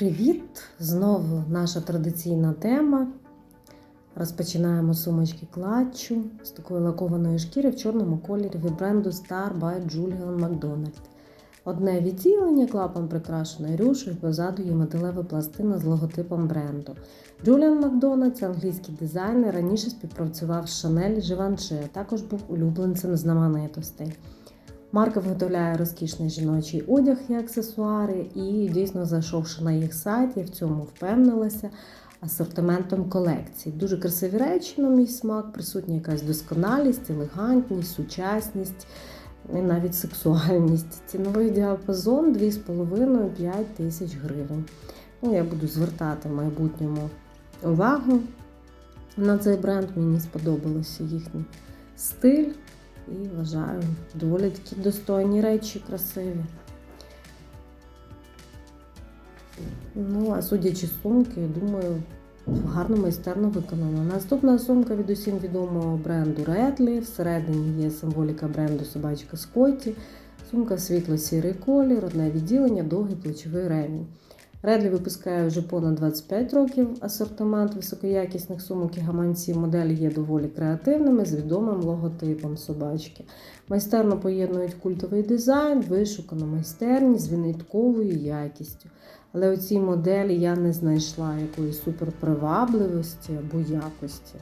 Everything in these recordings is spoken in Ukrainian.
Привіт! Знову наша традиційна тема. Розпочинаємо сумочки клатчу з такої лакованої шкіри в чорному кольорі від бренду Star by Julian McDonald. Одне відділення клапан прикрашений рюшею, позаду є металева пластина з логотипом бренду. Julian McDonald – це англійський дизайнер, раніше співпрацював з Chanel і а також був улюбленцем знаменитостей. Марка виготовляє розкішний жіночий одяг і аксесуари, і дійсно зайшовши на їх сайт, я в цьому впевнилася асортиментом колекції. Дуже красиві речі, на мій смак, присутня якась досконалість, елегантність, сучасність і навіть сексуальність. Ціновий діапазон 2,5-5 тисяч гривень. Ну, я буду звертати в майбутньому увагу на цей бренд. Мені сподобався їхній стиль. І вважаю, доволі такі достойні речі, красиві. Ну, а судячи сумки, думаю, гарно майстерно виконано. Наступна сумка від усім відомого бренду Redley. Всередині є символіка бренду собачка Скотті. Сумка світло-сірий колір, одне відділення, довгий плечовий ремінь. Редлі випускає вже понад 25 років асортимент високоякісних сумок і гаманців. Моделі є доволі креативними з відомим логотипом собачки. Майстерно поєднують культовий дизайн, вишукану майстерність з винятковою якістю. Але у цій моделі я не знайшла якоїсь суперпривабливості або якості.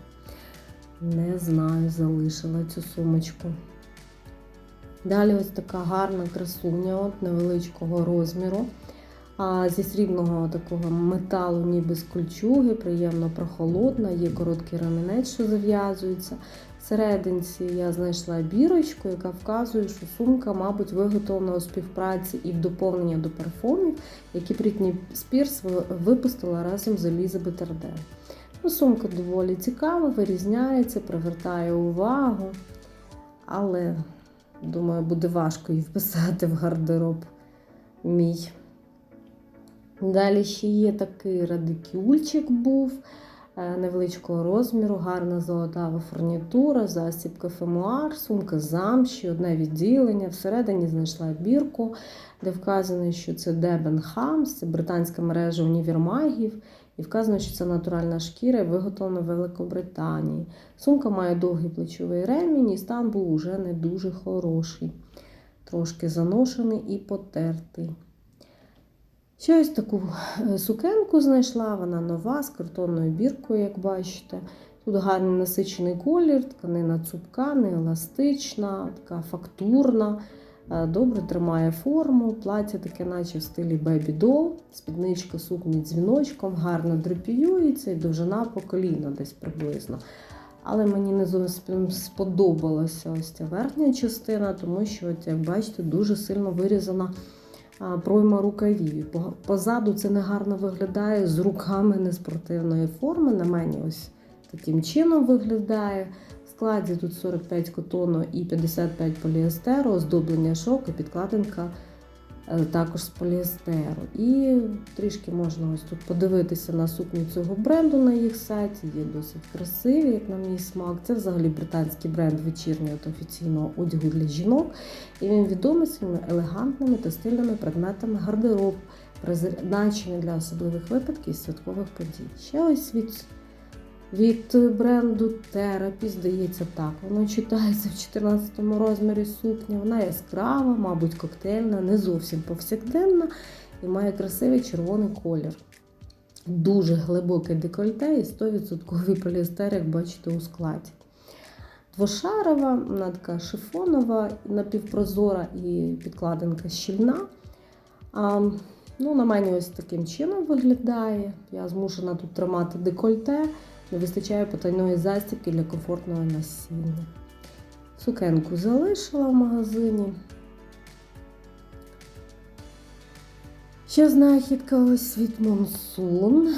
Не знаю, залишила цю сумочку. Далі ось така гарна красуня от невеличкого розміру. А зі срібного такого металу, ніби з кольчуги, приємно прохолодна, є короткий ремінець, що зав'язується. Всерединці я знайшла бірочку, яка вказує, що сумка, мабуть, виготовлена у співпраці і в доповнення до парфумів, які Брітні Спірс випустила разом з Елізабет Арден. Ну, Сумка доволі цікава, вирізняється, привертає увагу, але, думаю, буде важко її вписати в гардероб мій. Далі ще є такий радикюльчик був невеличкого розміру, гарна золотава фурнітура, засібка фемуар, сумка замші, одне відділення. Всередині знайшла бірку, де вказано, що це Дебен Хамс, це британська мережа універмагів. І вказано, що це натуральна шкіра, виготовлена в Великобританії. Сумка має довгий плечовий ремінь, і стан був уже не дуже хороший, трошки заношений і потертий. Ще ось таку е, сукенку знайшла, вона нова, з картонною біркою, як бачите. Тут гарний насичений колір, тканина цупка, не еластична, така фактурна, е, добре тримає форму. Плаття таке, наче в стилі Baby Doll, спідничка сукні дзвіночком, гарно драпіюється і довжина по коліна десь приблизно. Але мені не зовсім сподобалася ось ця верхня частина, тому що, от, як бачите, дуже сильно вирізана пройма рукавів. Позаду це негарно виглядає з руками неспортивної форми. На мені ось таким чином виглядає. В складі тут 45 котону і 55 поліестеру, оздоблення шовку, підкладинка також з поліестеру. І трішки можна ось тут подивитися на сукні цього бренду на їх сайті. Є досить красиві, як на мій смак. Це взагалі британський бренд вечірнього та офіційного одягу для жінок. І він відомий своїми елегантними та стильними предметами гардероб, призначені для особливих випадків і святкових подій. Ще ось від від бренду Therapy, здається, так. Воно читається в 14 розмірі сукня. Вона яскрава, мабуть, коктейльна, не зовсім повсякденна і має красивий червоний колір. Дуже глибоке декольте і 100% поліестер, як бачите, у складі. Двошарова, вона така шифонова, напівпрозора і підкладинка щільна. А, ну, На мені ось таким чином виглядає. Я змушена тут тримати декольте. Не вистачає потайної застібки для комфортного насіння. Сукенку залишила в магазині. Ще знахідка ось від Монсун.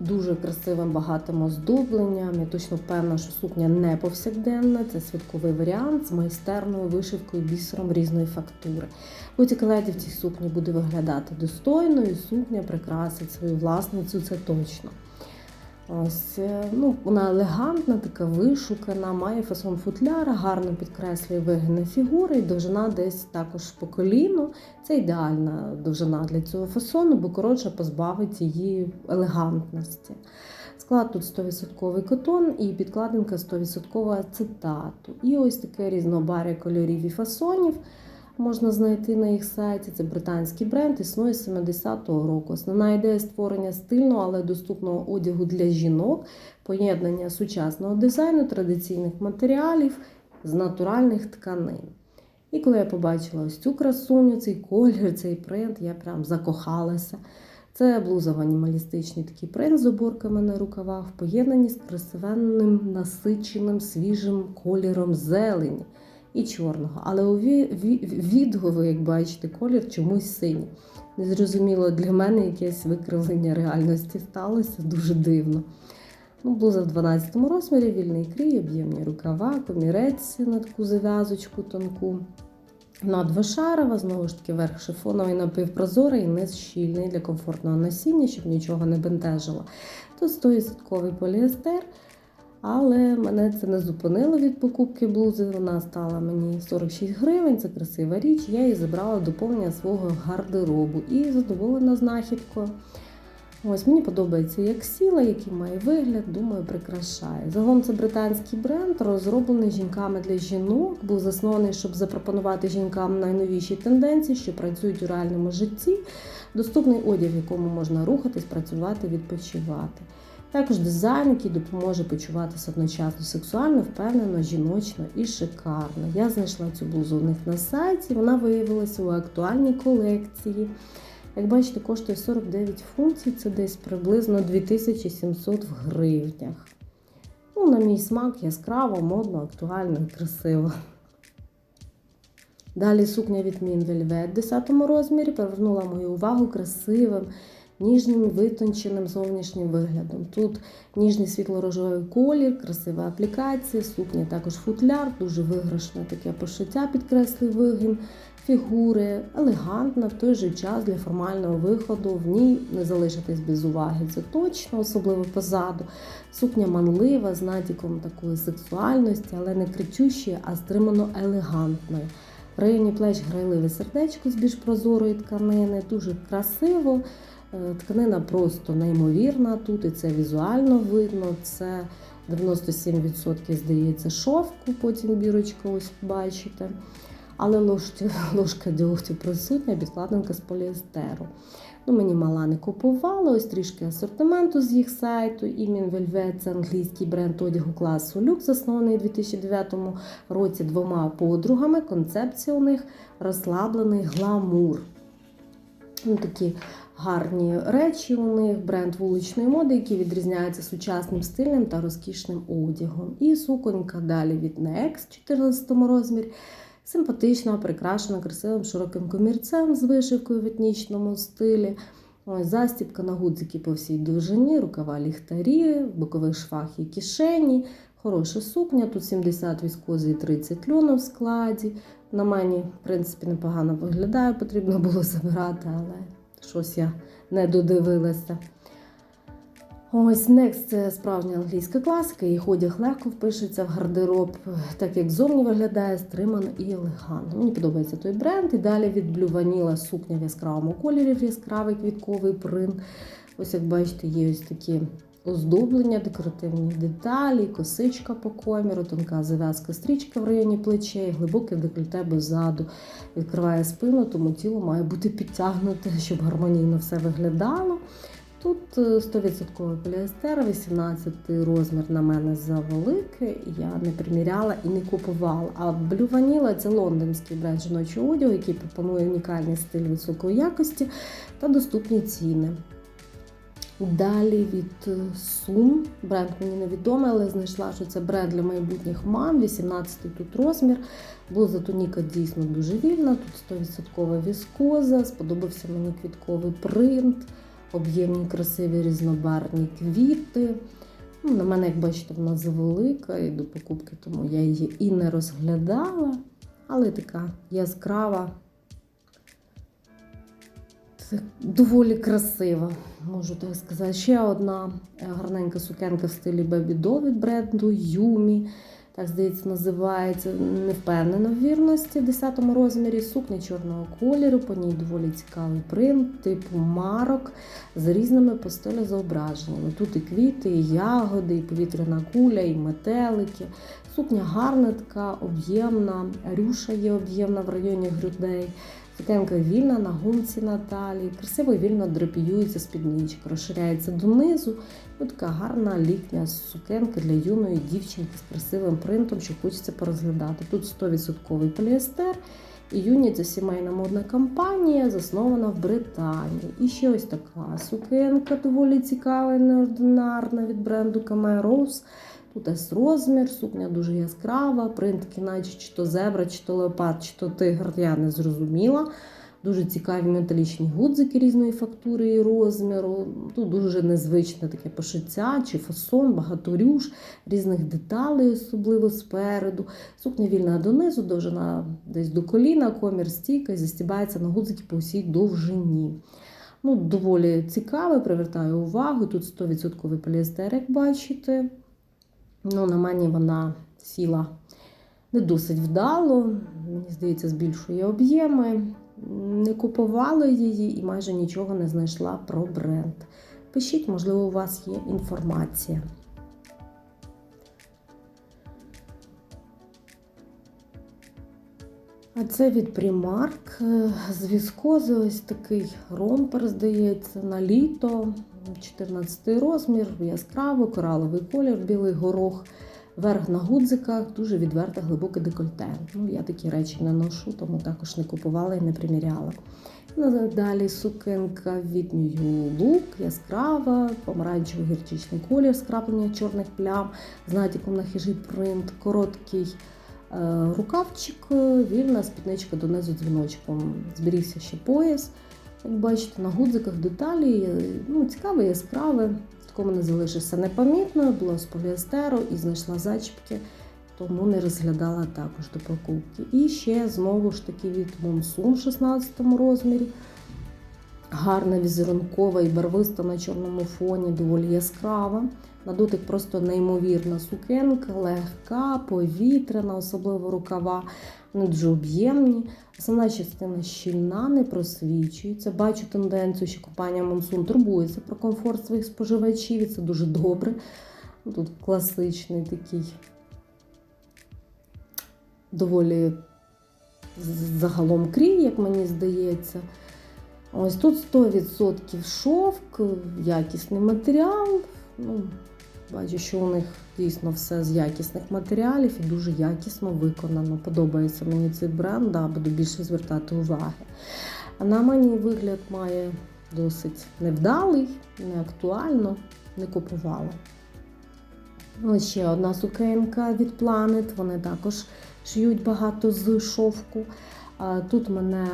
Дуже красивим багатим оздобленням. Я точно впевнена, що сукня не повсякденна. Це святковий варіант з майстерною вишивкою бісером різної фактури. Будь-яка леді в цій сукні буде виглядати достойно, і сукня прикрасить свою власницю, це точно. Ось, е, ну, вона елегантна, така вишукана, має фасон футляра, гарно підкреслює вигини фігури, і довжина десь також по коліну. Це ідеальна довжина для цього фасону, бо коротше позбавить її елегантності. Склад тут 100% котон і підкладинка 100% ацетату. І ось таке різнобар'я кольорів і фасонів можна знайти на їх сайті. Це британський бренд, існує з 70-го року. Основна ідея створення стильного, але доступного одягу для жінок, поєднання сучасного дизайну, традиційних матеріалів з натуральних тканин. І коли я побачила ось цю красуню, цей колір, цей принт, я прям закохалася. Це блуза в анімалістичний такий принт з оборками на рукавах, в поєднанні з красивенним насиченим свіжим кольором зелені і чорного. Але у ві- ві- як бачите, колір чомусь синій. Незрозуміло для мене якесь викривлення реальності сталося дуже дивно. Ну, блуза в 12 розмірі, вільний крій, об'ємні рукава, комірець на таку зав'язочку тонку. Вона двошарова, знову ж таки, верх шифоновий напівпрозорий, низ щільний для комфортного носіння, щоб нічого не бентежило. Тут 100% поліестер, але мене це не зупинило від покупки блузи. Вона стала мені 46 гривень, це красива річ. Я її забрала доповнення свого гардеробу і задоволена знахідкою. Ось мені подобається як сіла, який має вигляд, думаю, прикрашає. Загалом це британський бренд, розроблений жінками для жінок, був заснований, щоб запропонувати жінкам найновіші тенденції, що працюють у реальному житті. Доступний одяг, в якому можна рухатись, працювати, відпочивати. Також дизайн, який допоможе почуватися одночасно сексуально, впевнено, жіночно і шикарно. Я знайшла цю блузу у них на сайті, вона виявилася у актуальній колекції. Як бачите, коштує 49 фунтів, це десь приблизно 2700 в гривнях. Ну, на мій смак яскраво, модно, актуально і красиво. Далі сукня від Velvet в 10 розмірі привернула мою увагу красивим, ніжним, витонченим зовнішнім виглядом. Тут ніжний світло-рожевий колір, красива аплікація, сукня також футляр, дуже виграшне таке пошиття підкреслює вигін фігури, елегантна в той же час для формального виходу. В ній не залишитись без уваги. Це точно, особливо позаду. Сукня манлива з натяком такої сексуальності, але не кричущої, а стримано елегантної. В районі плеч грайливе сердечко з більш прозорої тканини, дуже красиво. Е, Тканина просто неймовірна тут, і це візуально видно. Це 97% здається шовку, потім бірочка, ось бачите. Але ложка, ложка дьогтю присутня, підкладинка з поліестеру. Ну, мені мала не купувала, ось трішки асортименту з їх сайту. Імін Velvet – це англійський бренд одягу класу Люкс, заснований у 2009 році двома подругами. Концепція у них розслаблений гламур. Ну, такі гарні речі у них, бренд вуличної моди, який відрізняється сучасним стильним та розкішним одягом. І суконька далі від Next в 14 розмірі. Симпатична, прикрашена красивим широким комірцем з вишивкою в етнічному стилі. Ось застібка на гудзики по всій довжині, рукава ліхтарі, в бокових швах і кишені. Хороша сукня, тут 70 віскози і 30 льону в складі. На мені, в принципі, непогано виглядає, потрібно було забирати, але щось я не додивилася. Ось Next – це справжня англійська класика, їх одяг легко впишеться в гардероб, так як зовні виглядає стримано і елегантно. Мені подобається той бренд. І далі від Blue Vanilla сукня в яскравому кольорі, яскравий квітковий принт. Ось як бачите, є ось такі оздоблення, декоративні деталі, косичка по коміру, тонка зав'язка стрічка в районі плечей, глибоке декольте ззаду. Відкриває спину, тому тіло має бути підтягнуте, щоб гармонійно все виглядало. Тут е, 100% поліестер, 18 розмір на мене завеликий, я не приміряла і не купувала. А Blue Vanilla – це лондонський бренд жіночого одягу, який пропонує унікальний стиль високої якості та доступні ціни. Далі від е, Сум, бренд мені невідомий, але знайшла, що це бренд для майбутніх мам, 18 тут розмір. Блуза туніка дійсно дуже вільна, тут 100% віскоза, сподобався мені квітковий принт об'ємні, красиві різнобарні квіти. Ну, На мене, як бачите, вона завелика і до покупки, тому я її і не розглядала. Але така яскрава, доволі красива, можу так сказати. Ще одна е, гарненька сукенка в стилі Baby Doll від бренду Юмі. Так, здається, називається не впевнена в вірності в 10 розмірі. Сукня чорного кольору, по ній доволі цікавий принт, типу марок з різними по стилю зображеннями. Тут і квіти, і ягоди, і повітряна куля, і метелики. Сукня гарна, така об'ємна, рюша є об'ємна в районі грудей. Сукенка вільна на гумці на талії, красиво і вільно драпіюється спідничка, розширяється донизу. І така гарна літня сукенка для юної дівчинки з красивим принтом, що хочеться порозглядати. Тут 100% поліестер. І Юні це сімейна модна компанія, заснована в Британії. І ще ось така сукенка доволі цікава і неординарна від бренду Rose. Тут ось розмір, сукня дуже яскрава, принт такий наче чи то зебра, чи то леопард, чи то тигр, я не зрозуміла. Дуже цікаві металічні гудзики різної фактури і розміру. Тут дуже незвичне таке пошиття чи фасон, багато рюш, різних деталей, особливо спереду. Сукня вільна донизу, довжина десь до коліна, комір стійка і застібається на гудзики по всій довжині. Ну, Доволі цікаве, привертає увагу. Тут 100% поліестер, як бачите. Ну, На мені вона сіла не досить вдало, мені здається, збільшує об'єми. Не купувала її і майже нічого не знайшла про бренд. Пишіть, можливо, у вас є інформація. А це від Primark з віскози ось такий ромпер, здається, на літо, 14 розмір, яскраво, кораловий колір, білий горох, верх на гудзиках, дуже відверте, глибоке декольте. Ну, Я такі речі не ношу, тому також не купувала і не приміряла. Ну, Далі сукенка від New Look, яскрава, помаранчевий гірчичний колір, скраплення чорних плям, з натяком на хижий принт, короткий. Е, рукавчик, вільна спідничка донизу дзвіночком. Зберігся ще пояс. Як бачите, на гудзиках деталі ну, цікаве, яскраве. Такому не залишився непомітно, була з поліестеру і знайшла зачіпки, тому не розглядала також до покупки. І ще знову ж таки від Monsoon в 16 розмірі. Гарна візерункова і барвиста на чорному фоні, доволі яскрава. На дотик просто неймовірна сукенка, легка, повітряна, особливо рукава, вони дуже об'ємні. Основна частина щільна, не просвічується. Бачу тенденцію, що компанія Monsoon турбується про комфорт своїх споживачів, і це дуже добре. Тут класичний такий доволі загалом крій, як мені здається. Ось тут 100% шовк, якісний матеріал. Ну, Бачу, що у них дійсно все з якісних матеріалів і дуже якісно виконано. Подобається мені цей бренд, да, буду більше звертати уваги. На мені вигляд має досить невдалий, не актуально, не купувала. Ось ще одна сукенка від Planet, вони також шиють багато з шовку. Тут мене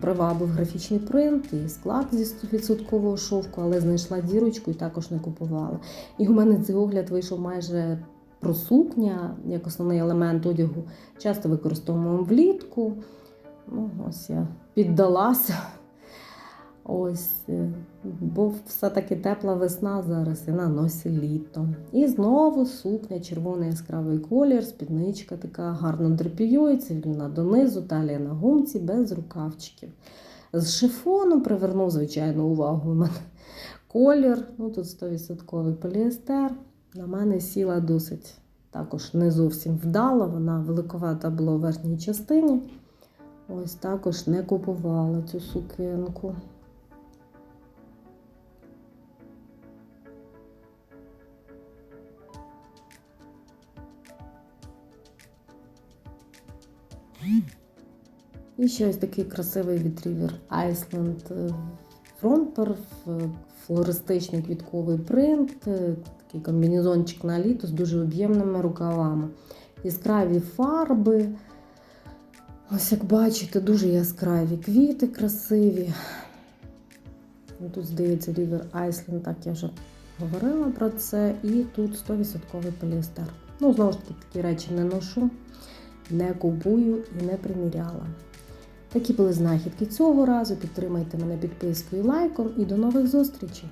привабив графічний принт і склад зі 100% шовку, але знайшла дірочку і також не купувала. І у мене цей огляд вийшов майже про сукня, як основний елемент одягу. Часто використовуємо влітку. Ну, Ось я піддалася. Ось, е, бо все-таки тепла весна зараз і на носі літо. І знову сукня, червоний яскравий колір, спідничка така гарно драпіюється, вільна донизу, талія на гумці, без рукавчиків. З шифону привернув, звичайно, увагу мене колір. Ну, Тут 100% поліестер. На мене сіла досить також не зовсім вдала, вона великовата була у верхній частині. Ось також не купувала цю сукенку. І ще ось такий красивий Retriever Iceland фронтер, флористичний квітковий принт, такий комбінезончик на літо з дуже об'ємними рукавами. Яскраві фарби. Ось, як бачите, дуже яскраві квіти красиві. Тут, здається, River Iceland, так я вже говорила про це. І тут 100% поліестер. Ну, знову ж таки, такі речі не ношу не купую і не приміряла. Такі були знахідки цього разу. Підтримайте мене підпискою лайком і до нових зустрічей!